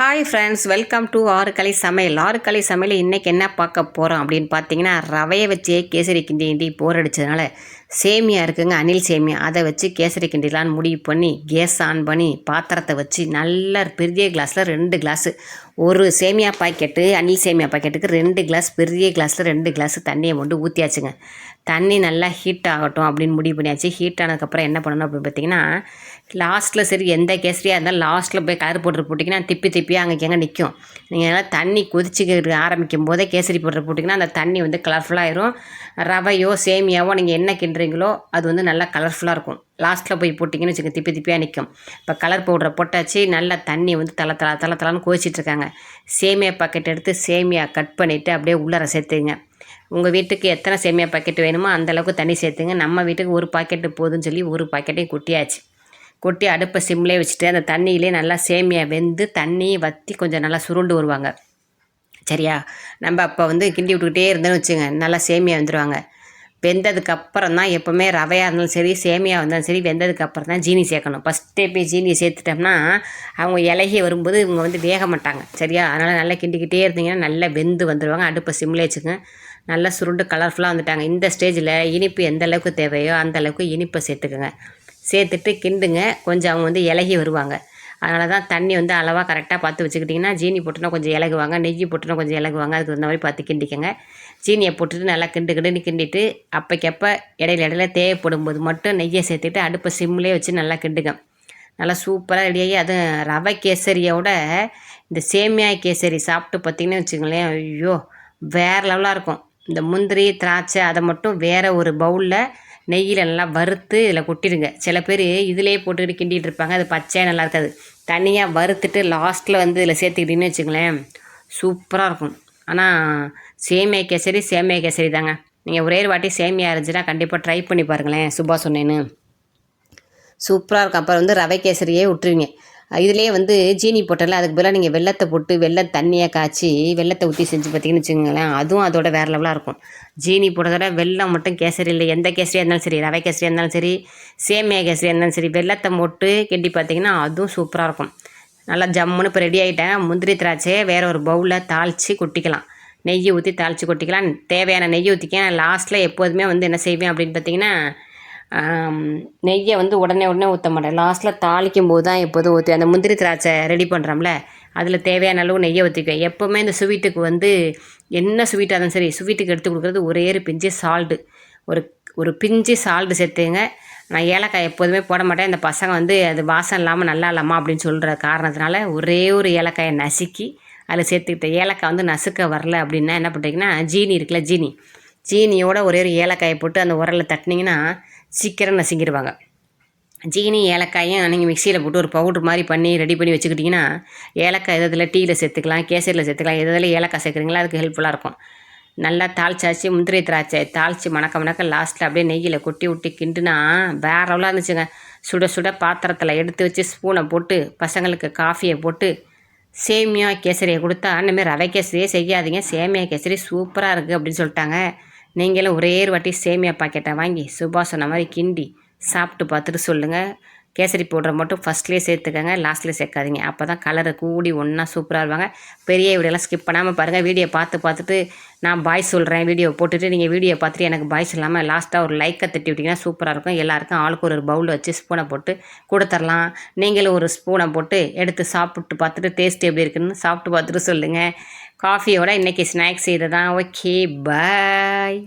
Hi friends welcome to Arukalai Samayal. Arukalai Samayal இன்றைக்கி என்ன பார்க்க போகிறோம் அப்படின்னு பார்த்தீங்கன்னா ரவையை வச்சே கேசரி கிண்டி கிண்டி போர் அடித்ததுனால சேமியா இருக்குங்க அணில் சேமியா. அதை வச்சு கேசரி கிண்டிலான்னு முடிவு பண்ணி கேஸ் ஆன் பண்ணி பாத்திரத்தை வச்சு நல்ல பெரிய கிளாஸில் ரெண்டு கிளாஸு ஒரு சேமியா பாக்கெட்டு அணில் சேமியா பாக்கெட்டுக்கு ரெண்டு கிளாஸ் பெரிய கிளாஸில் ரெண்டு கிளாஸ் தண்ணியை கொண்டு ஊற்றியாச்சுங்க தண்ணி நல்லா ஹீட் ஆகட்டும் அப்படின்னு முடிவு பண்ணியாச்சு. ஹீட் ஆனதுக்கப்புறம் என்ன பண்ணணும் அப்படின்னு பார்த்தீங்கன்னா லாஸ்ட்டில் சரி எந்த கேசரியாக இருந்தாலும் லாஸ்ட்டில் போய் கலர் பவுடர் போட்டிங்கன்னா திப்பி திப்பி அங்கே எங்கே நிற்கும் நீங்கள் எல்லாம் தண்ணி கொதிச்சுக்க ஆரம்பிக்கும் போதே கேசரி பவுடர் போட்டிங்கன்னா அந்த தண்ணி வந்து கலர்ஃபுல்லாகிடும் ரவையோ சேமியாவோ நீங்கள் என்ன கிண்டுறீங்களோ அது வந்து நல்லா கலர்ஃபுல்லாக இருக்கும். லாஸ்ட்டில் போய் போட்டிங்கன்னு வச்சுக்க திப்பி திப்பியாக நிற்கும் இப்போ கலர் பவுடரை போட்டாச்சு நல்லா தண்ணி வந்து தலை தலை தலை தலைன்னு கோச்சிட்ருக்காங்க சேமியா பாக்கெட் எடுத்து சேமியா கட் பண்ணிவிட்டு அப்படியே உள்ளார சேர்த்துங்க. உங்கள் வீட்டுக்கு எத்தனை சேமியா பாக்கெட் வேணுமோ அந்தளவுக்கு தண்ணி சேர்த்துங்க. நம்ம வீட்டுக்கு ஒரு பாக்கெட்டு போதும்னு சொல்லி ஒரு பாக்கெட்டையும் கொட்டியாச்சு. கொட்டி அடுப்பை சிம்லே வச்சுட்டு அந்த தண்ணியிலே நல்லா சேமியா வெந்து தண்ணியை வற்றி கொஞ்சம் நல்லா சுருண்டு வருவாங்க. சரியா? நம்ம அப்போ வந்து கிண்டி விட்டுக்கிட்டே இருந்தோன்னு வச்சுங்க நல்லா சேமியா வந்துடுவாங்க வெந்ததுக்கு அப்புறம் தான் எப்போவுமே ரவையாக இருந்தாலும் சரி சேமியாக இருந்தாலும் சரி வெந்ததுக்கு அப்புறம் தான் ஜீனி சேர்க்கணும். ஃபஸ்ட்டே போய் ஜீனி சேர்த்துட்டோம்னா அவங்க இலகி வரும்போது இவங்க வந்து வேக மாட்டாங்க. சரியா? அதனால் நல்லா கிண்டிக்கிட்டே இருந்தீங்கன்னா நல்லா வெந்து வந்துடுவாங்க அடுப்பை சிம்மில் வச்சுங்க நல்லா சுருண்டு கலர்ஃபுல்லாக வந்துட்டாங்க. இந்த ஸ்டேஜில் இனிப்பு எந்த அளவுக்கு தேவையோ அந்த அளவுக்கு இனிப்பை சேர்த்துக்குங்க. சேர்த்துட்டு கிண்டுங்க. கொஞ்சம் அவங்க வந்து இலகி வருவாங்க. அதனால தான் தண்ணி வந்து அளவாக கரெக்டாக பார்த்து வச்சுக்கிட்டிங்கன்னா ஜீனி போட்டுனா கொஞ்சம் இலகுவாங்க நெய் போட்டுனா கொஞ்சம் இலகுவாங்க. அதுக்கு தகுந்த மாதிரி பார்த்து கிண்டிக்கங்க. சீனியை போட்டுட்டு நல்லா கிண்டு கிண்டுன்னு கிண்டிட்டு அப்போக்கப்போ இடையில இடையில தேவைப்படும் போது மட்டும் நெய்யை சேர்த்துட்டு அடுப்பை சிம்லேயே வச்சு நல்லா கிண்டுங்க. நல்லா சூப்பராக ரெடியாகி அதுவும் ரவை கேசரியோட இந்த சேமியா கேசரி சாப்பிட்டு பார்த்திங்கன்னு வச்சுங்களேன் ஐயோ வேறு லெவலாக இருக்கும். இந்த முந்திரி திராட்சை அதை மட்டும் வேறு ஒரு பவுலில் நெய்யில் நல்லா வறுத்து இதில் கொட்டிடுங்க. சில பேர் இதிலே போட்டுக்கிட்டு கிண்டிகிட்டு இருப்பாங்க. அது பச்சையாக நல்லா இருக்காது. தனியாக வறுத்துட்டு லாஸ்ட்டில் வந்து இதில் சேர்த்துக்கிட்டிங்கன்னு வச்சுங்களேன் சூப்பராக இருக்கும். ஆனால் சேமியா கேசரி சேமியா கேசரி தாங்க. நீங்கள் ஒரே ஒரு வாட்டி சேமியா இருந்துச்சுன்னா கண்டிப்பாக ட்ரை பண்ணி பாருங்களேன் சுபா சொன்னேன்னு. சூப்பராக இருக்கும். அப்புறம் வந்து ரவை கேசரியே விட்டுருவீங்க. இதுலேயே வந்து ஜீனி போட்டல. அதுக்கு பதிலாக நீங்கள் வெள்ளத்தை போட்டு வெள்ளை தண்ணியாக காய்ச்சி வெள்ளத்தை ஊற்றி செஞ்சு பார்த்தீங்கன்னு வச்சுக்கோங்களேன் அதுவும் அதோட வேறு லெவலாக இருக்கும். ஜீனி போட்டதோட வெள்ளம் மட்டும் கேசரி இல்லை. எந்த கேசரியாக இருந்தாலும் சரி ரவை கேசரியாக இருந்தாலும் சரி சேமியா கேசரியாக இருந்தாலும் சரி வெள்ளத்தை போட்டு கெட்டி பார்த்தீங்கன்னா அதுவும் சூப்பராக இருக்கும். நல்லா ஜம்முன்னு இப்போ ரெடி ஆகிட்டேன் முந்திரி திராட்சையை வேறு ஒரு பவுலில் தாளித்து கொட்டிக்கலாம். நெய் ஊற்றி தாளித்து கொட்டிக்கலாம். தேவையான நெய் ஊற்றிக்க லாஸ்ட்டில் எப்போதுமே வந்து என்ன செய்வேன் அப்படின்னு பார்த்தீங்கன்னா நெய்யை வந்து உடனே உடனே ஊற்ற மாட்டேன். லாஸ்ட்டில் தாளிக்கும் போது தான் எப்போதும் ஊற்றி அந்த முந்திரி திராட்சை ரெடி பண்ணுறோம்ல அதில் தேவையான அளவு நெய்யை ஊற்றிக்குவேன் எப்போவுமே இந்த ஸ்வீட்டுக்கு வந்து என்ன ஸ்வீட்டாக இருந்தாலும் சரி ஸ்வீட்டுக்கு எடுத்து கொடுக்குறது ஒரே ஒரு பிஞ்சு சால்ட்டு ஒரு ஒரு பிஞ்சு சால்ட்டு சேர்த்துங்க. நான் ஏலக்காய் எப்போதுமே போட மாட்டேன். இந்த பசங்க வந்து அது வாசம் இல்லாமல் நல்லா இல்லாமா அப்படின்னு சொல்கிற காரணத்தினால ஒரே ஒரு ஏலக்காயை நசுக்கி அதில் சேர்த்துக்கிட்டேன் ஏலக்காய் வந்து நசுக்க வரல அப்படின்னா என்ன பண்ணுறீங்கன்னா ஜீனி இருக்குல்ல ஜீனி. சீனியோட ஒரே ஒரு ஏலக்காயை போட்டு அந்த உரலில் தட்டினீங்கன்னா சீக்கிரம் நசுங்கிடுவாங்க சீனி ஏலக்காயும் நீங்கள் மிக்சியில் போட்டு ஒரு பவுட்ரு மாதிரி பண்ணி ரெடி பண்ணி வச்சுக்கிட்டிங்கன்னா ஏலக்காய் எதில் டீயில் சேர்த்துக்கலாம் கேசரியில் சேர்த்துக்கலாம் எதில் ஏலக்காய் சேர்க்குறீங்களா அதுக்கு ஹெல்ப்ஃபுல்லாக இருக்கும். நல்லா தாளிச்சாச்சு முந்திரி திராட்சை தாளித்து மணக்க மணக்க லாஸ்ட்டில் அப்படியே நெய்யில் கொட்டி விட்டு கிண்டுனா வேறவளாக இருந்துச்சுங்க. சுட சுட பாத்திரத்தில் எடுத்து வச்சு ஸ்பூனை போட்டு பசங்களுக்கு காஃபியை போட்டு சேமியா கேசரியை கொடுத்தா இனிமேல் ரவை கேசரியே செய்யாதீங்க. சேமியா கேசரி சூப்பராக இருக்குது அப்படின்னு சொல்லிட்டாங்க. நீங்களும் ஒரே ஒரு வாட்டி சேமியா பாக்கெட்டை வாங்கி சுபா சொன்ன மாதிரி கிண்டி சாப்பிட்டு பார்த்துட்டு சொல்லுங்கள் கேசரி பவுடரை மட்டும் ஃபஸ்ட்லேயே சேர்த்துக்கங்க லாஸ்ட்லேயே சேர்க்காதீங்க. அப்போ தான் கலரை கூடி ஒன்றா சூப்பராக இருவாங்க பெரிய வீடியோலாம் ஸ்கிப் பண்ணாமல் பாருங்கள் வீடியோ பார்த்து பார்த்துட்டு நான் பாய் சொல்கிறேன் வீடியோ போட்டுட்டு நீங்கள் வீடியோ பார்த்துட்டு எனக்கு பாய்ஸ் இல்லாமல் லாஸ்ட்டாக ஒரு லைக்கை தட்டி விட்டிங்கன்னா சூப்பராக இருக்கும். எல்லாருக்கும் ஆளுக்கு ஒரு பவுலில் வச்சு ஸ்பூனை போட்டு கொடுத்துர்லாம். நீங்களும் ஒரு ஸ்பூனை போட்டு எடுத்து சாப்பிட்டு பார்த்துட்டு டேஸ்ட் எப்படி இருக்குன்னு சாப்பிட்டு பார்த்துட்டு சொல்லுங்கள் காஃபியோட இன்றைக்கி ஸ்நாக்ஸ் இதை தான் ஓகே பாய்